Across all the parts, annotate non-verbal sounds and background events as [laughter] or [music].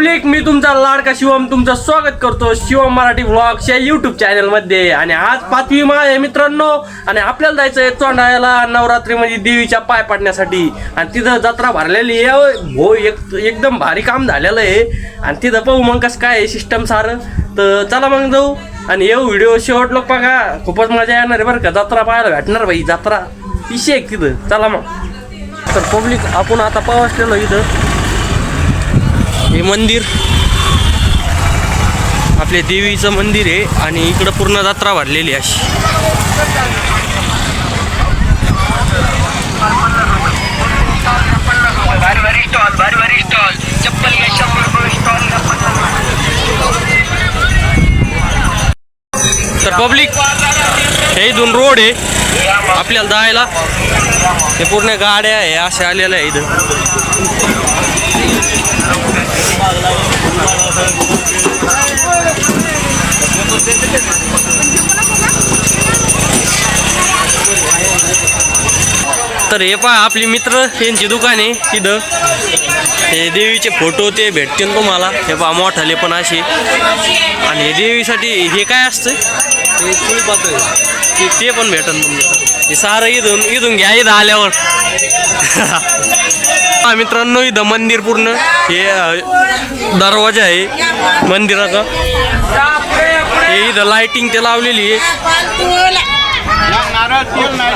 Public मी तुमचा लाडका शिवम तुमचं स्वागत करतो शिवम मराठी व्लॉग्सच्या युट्यूब चॅनलमध्ये. आणि आज पाचवी माळ आहे मित्रांनो. आणि आपल्याला जायचंय चोंडाळ्याला नवरात्रीमध्ये देवीच्या पाय पाडण्यासाठी. आणि तिथं जत्रा भरलेली आहे. हो एक एकदम भारी काम झालेलं आहे. आणि तिथं पाहू मग कसं काय सिस्टम सारं. तर चला मग जाऊ. आणि येऊ व्हिडिओ शेवट लोक बघा. खूपच मजा येणार आहे बरं का. जत्रा पाहायला भेटणार बाई जत्रा. विषय तिथं. चला मग. तर पब्लिक आपण आता पावसलेलो इथं. हे मंदिर. आपल्या देवीचं मंदिर आहे आणि इकडं पूर्ण जत्रा भरलेली अशी. तर पब्लिक हे इथून रोड आहे. आपल्याला जायला. हे पूर्ण गाड्या आहे अशा आलेल्या आहे इथं तर हे पहा आपली मित्र यांची दुकान आहे तिथं हे देवीचे फोटो ते भेटतील तुम्हाला. हे पहा मोठाले पण असे. आणि हे देवीसाठी हे काय असतं? हे ते ते पण भेटन तुम्हाला. हे सारं इथून इथून घ्या इथं आल्यावर. [laughs] हा मित्रांनो इथं मंदिर पूर्ण. हे दरवाजा आहे मंदिराचा. हे इथं लाइटिंग ते लावलेली आहे.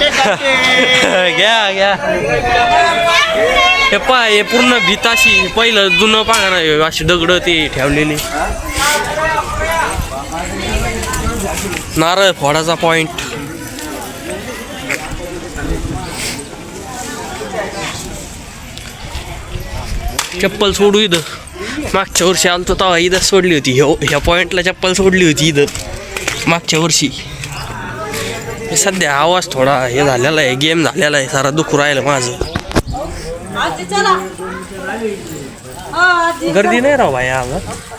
[laughs] घ्या घ्या. हे पहा हे पूर्ण भीताशी पहिलं जुनं पाहणार ना अशी दगड ते ठेवलेली. नारळ फोडाचा पॉइंट चप्पल सोडू इथं. मागच्या वर्षी आलतो तेव्हा इथं सोडली होती. ह्यो ह्या पॉइंटला चप्पल सोडली होती इथं. मागच्या वर्षी. हे सध्या आवाज थोडा हे झालेला आहे गेम झालेला आहे सारा दुखू राहिलं माझं. गर्दी नाही राव भाई आज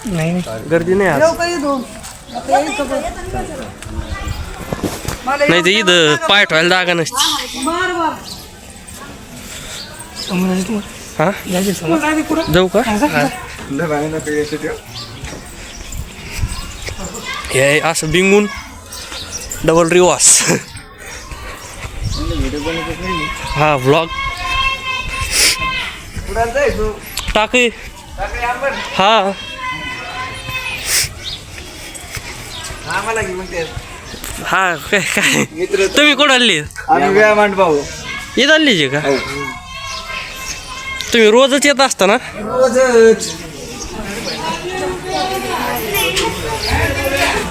नाही गर्दी नाही आज. नाही तर इथं पाय ठेवायला जागा नसती. हा? जाऊ का? हे असं बिंगून डबल रिवास हा व्लॉग टाक. हा. हा काय काय? तुम्ही कुठं आली? आम्ही व्यायाम भाऊ. येत आलीच का? तुम्ही रोजच येत असता ना?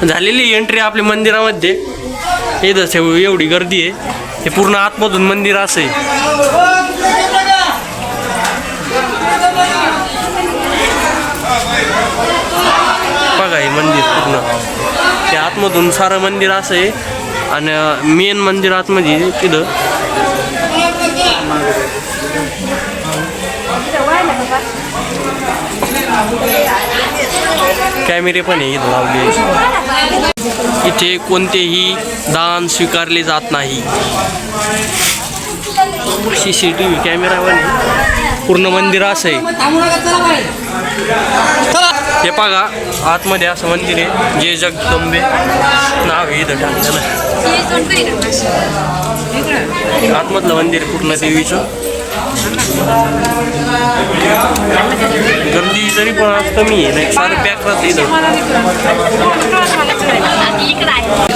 झालेली एंट्री आपल्या मंदिरामध्ये. एव- एवढी गर्दी आहे. हे पूर्ण आतमधून मंदिर असं आहे. बघा हे मंदिर पूर्ण. ते आतमधून सारं मंदिर असं आहे. आणि मेन मंदिर आतमध्ये तिथं कॅमेरे पण आहेत इथं लावले. इथे कोणतेही दान स्वीकारले जात नाही. C C T V camera पण पूर्ण मंदिर असं आहे. हे बघा आतमध्ये असं मंदिर आहे. जे जगदंबे. नाव आहे इथं टाकलेलं. आतमधलं मंदिर पूर्ण देवीचं. गर्दी तरी पण आज कमी आहे नाही सारे पॅक राहते इथं.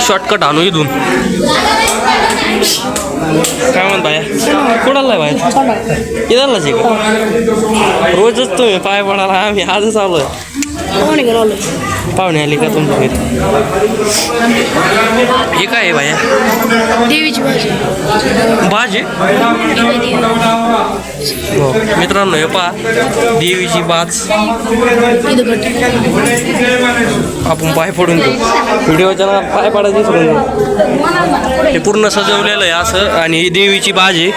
शॉर्टकट आणू इथून. काय म्हणत बाया? कुणाला बाहेर? इथलाच आहे का? रोजच तुम्ही पाय पडाला आम्ही आजच आलोय. पाहुणे आले का तुमच्या घरी? हे काय आहे बाया देवीची भाजी. भाजी? हो मित्रांनो हे पहा. देवीची बाज आपण पाय पडून घेऊ. व्हिडिओच्या नावात पाय पडायचे सोडून देऊ हे पूर्ण सजवलेलं आहे असं आणि ही देवीची बाज आहे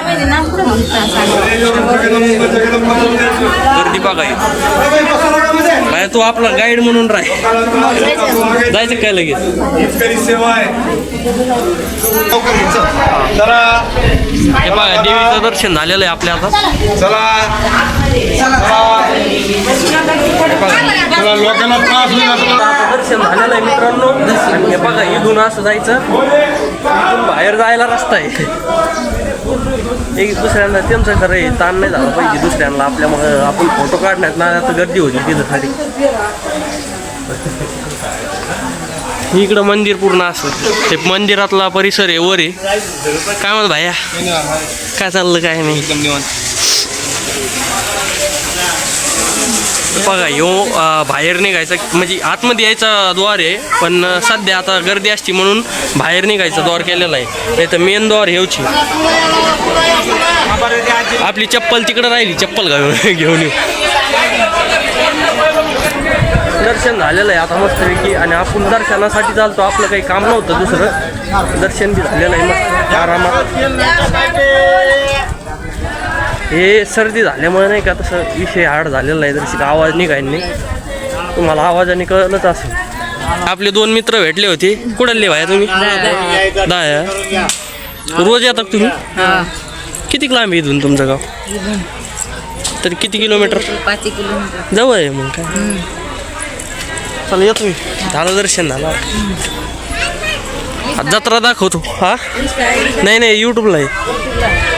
गर्दी बघाय काय तू आपला गाईड म्हणून राह. जायचं काय लगेच? आहे. हे बघा देवीचं दर्शन झालेलं आहे आपल्या आता. चला. दर्शन झालेलं आहे मित्रांनो. हे बघा इथून असं जायचं. बाहेर जायला रस्ता आहे. एक दुसऱ्यांना त्यांचं खरं आहे ताण नाही झाला पाहिजे. दुसऱ्यांना आपल्या मग आपण फोटो काढण्यात ना आता गर्दी होती तिथं खाली. इकडं मंदिर पूर्ण असं. ते मंदिरातला परिसर आहे वर आहे. काय म्हणत भाया? काय चाललं काय नाही? बघा ह्यो बाहेर निघायचा म्हणजे आतमध्ये यायचा द्वार आहे पण सध्या आता गर्दी असते म्हणून बाहेर निघायचा द्वार केलेला आहे. नाही तर मेन द्वार हेवची आपली चप्पल तिकडं राहिली चप्पल घालून घेऊन येऊ. दर्शन झालेलं आहे आता मस्तपैकी आणि आपण दर्शनासाठी चालतो. आपलं काही काम नव्हतं दुसरं. दर्शन बी झालेलं आहे मस्त. आरामात. हे सर्दी झाल्यामुळे नाही का तसं विषय हार्ड झालेला आहे जर आवाज निघाय नाही. तुम्हाला आवाजाने कळलंच असेल. आपले दोन मित्र भेटले होते. कुठले भाया तुम्ही? दहा. रोज येतात तुम्ही? किती लांब आहे इथून तुमचं गाव? तर किती किलोमीटर? पाच किलोमीटर जवळ आहे मग काय? चला येतो मी. झालं दर्शन झालं. जत्रा दाखवतो. हा? नाही नाही यूट्यूबला आहे.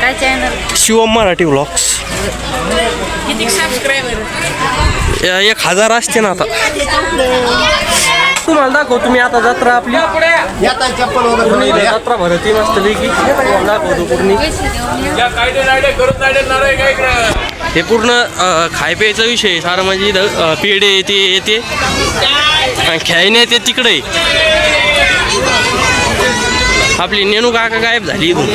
काय चॅनल शिवम मराठी ब्लॉग्स एक हजार असते ना आता. तुम्हाला दाखवतो मी आता जत्रा आपली. जत्रा भरती मस्त पैकी दाखवतो पूर्ण. हे पूर्ण खाय प्यायचा विषय आहे. सारं म्हणजे पेढे येते येते. आणि खेळणे येते तिकडे. आपली नेणू काका गायब झाली इथून.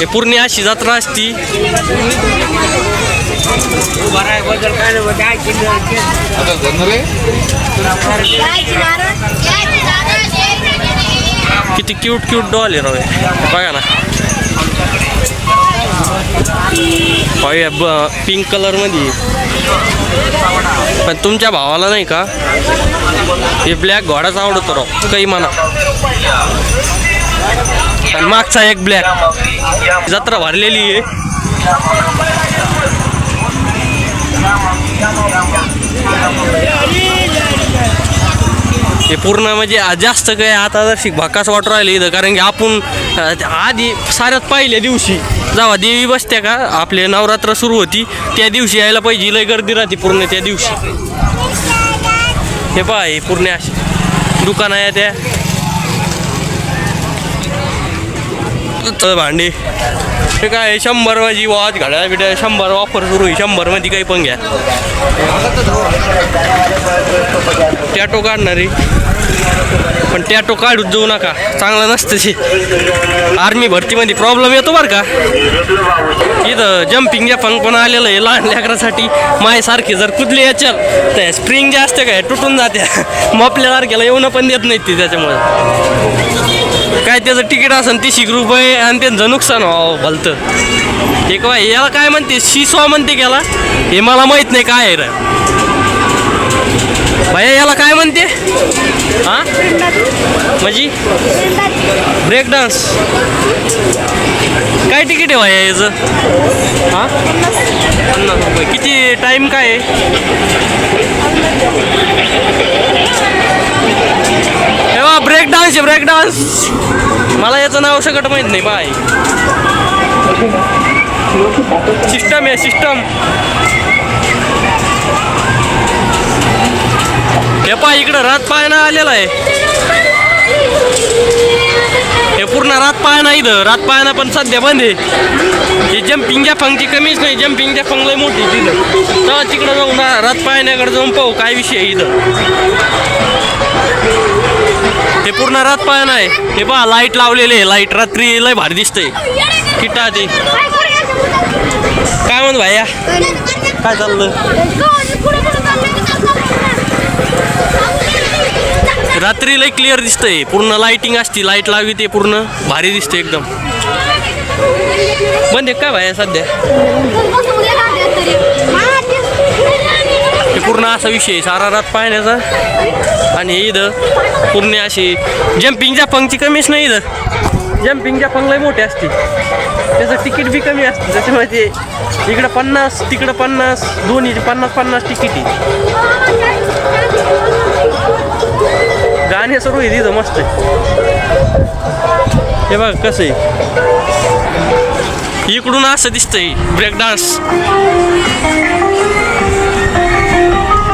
ते पूर्ण अशी जत्रा असती. किती क्यूट क्यूट डॉल आहे राव बघा ना. पाहूया ब पिंक कलरमध्ये पण तुमच्या भावाला नाही का? हे ब्लॅक घोडाच आवडतो राव. काही म्हणा. आणि मागचा एक ब्लॅक जत्रा भरलेली आहे. हे पूर्ण म्हणजे जास्त काय आता जर भकास वाटू राहिले इथं कारण की आपण आधी साऱ्यात पहिल्या दिवशी. जावा देवी बसते का? आपले नवरात्र सुरू होती त्या दिवशी यायला पाहिजे लय गर्दी राहते पूर्ण त्या दिवशी. हे पहा हे पूर्ण अशी दुकानं आहे त्या. भांडी. हे काय शंभर माझी वॉच घड्याळ बिड्या शंभर ऑफर सुरू आहे शंभरमध्ये काही पण घ्या. टॅटो काढणारी पण टॅटो काढूच जाऊ नका चांगलं नसतं ते. आर्मी भरतीमध्ये प्रॉब्लेम येतो बरं का. इथं जम्पिंग जफंग पण आलेलं आहे लहान लेकरासाठी. मायसारखी जर कुदली याच्यात तर स्प्रिंग जे असते काय तुटून जात्या. [laughs] मग आपल्यासारख्याला येऊन पण देत नाहीत ती त्याच्यामुळे. काय त्याचं तिकीट असेल तीसशे रुपये आणि त्यांचं नुकसान व्हावं भलतं. एक बाय याला काय म्हणते? शिसवा म्हणते याला हे मला माहीत नाही काय आहे रे. भैया याला काय म्हणते? हा? म्हणजे? Break dance. काय तिकीट आहे भैया याचं? हा? पन्नास रुपये. किती टाईम काय आहे? ब्रेक डान्स आहे ब्रेक डान्स मला याचं नाव सकट माहीत नाही बाय. सिस्टम आहे सिस्टम हे पाय इकडं रात पायना आलेला आहे. हे पूर्ण रात पाहायला इथं. रात पायना पण सध्या बंद आहे. हे जम्पिंगच्या फंगची कमीच नाही. जम्पिंगच्या फंग लय मोठी तिथं. तेव्हा तिकडं जाऊन ना रात पायण्याकडे जाऊन पाहू काय विषय इथं. पूर्ण रात पाहणं आहे. हे पहा लाइट लावलेले आहे. लाइट रात्री लय भारी दिसतंय. किटा ते. काय म्हणत भाया काय चाललं? रात्री लय क्लिअर दिसतंय. पूर्ण लाइटिंग असती. लाइट लावी ते पूर्ण भारी दिसते एकदम. बंद काय भाया सध्या? पूर्ण असा विषय सारारात पाहण्याचा. आणि इथं पूर्ण अशी जम्पिंगच्या पंगची कमीच नाही इथं. जम्पिंगच्या फंगलाई मोठी असते त्याचं तिकीट बी कमी असते. त्याच्यामुळे ते इकडं पन्नास तिकडं पन्नास दोन्ही पन्नास पन्नास तिकीट आहे. गाणे सर्व आहे तिथं मस्त आहे. हे बघ कसं आहे. इकडून असं दिसतंय. ब्रेक डान्स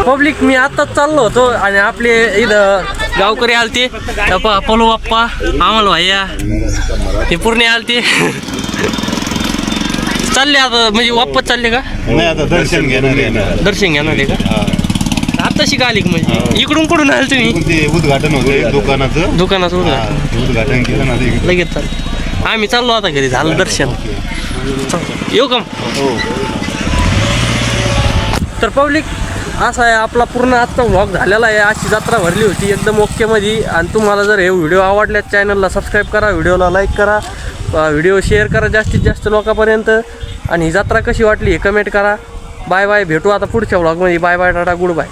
पब्लिक मी आत्ताच चाललो होतो आणि आपले इथं गावकरी आलते. पलो बाप्पा आम्हाला भैया ते पूर्ण आलते. चालले आता म्हणजे वापस चालले का? नाही आता दर्शन घेणार दर्शन घेणार आहे का? आता शिका आली का म्हणजे? इकडून कुठून आले तुम्ही? ते उद्घाटन होतं दुकानाचं. दुकानाचं हा, उद्घाटन. केलं ना ते लगेच चाल. आम्ही चाललो आता घरी झालं दर्शन. चल, येऊ का तर पब्लिक असा आहे आपला पूर्ण आजचा व्लॉग झालेला आहे. अशी जत्रा भरली होती एकदम ओकेमध्ये आणि तुम्हाला जर हे व्हिडिओ आवडल्या चॅनलला सबस्क्राईब करा व्हिडिओला लाईक करा व्हिडिओ शेअर करा जास्तीत जास्त लोकांपर्यंत. आणि ही जत्रा कशी वाटली हे कमेंट करा. बाय बाय भेटू आता पुढच्या व्लॉगमध्ये bye bye tata good bye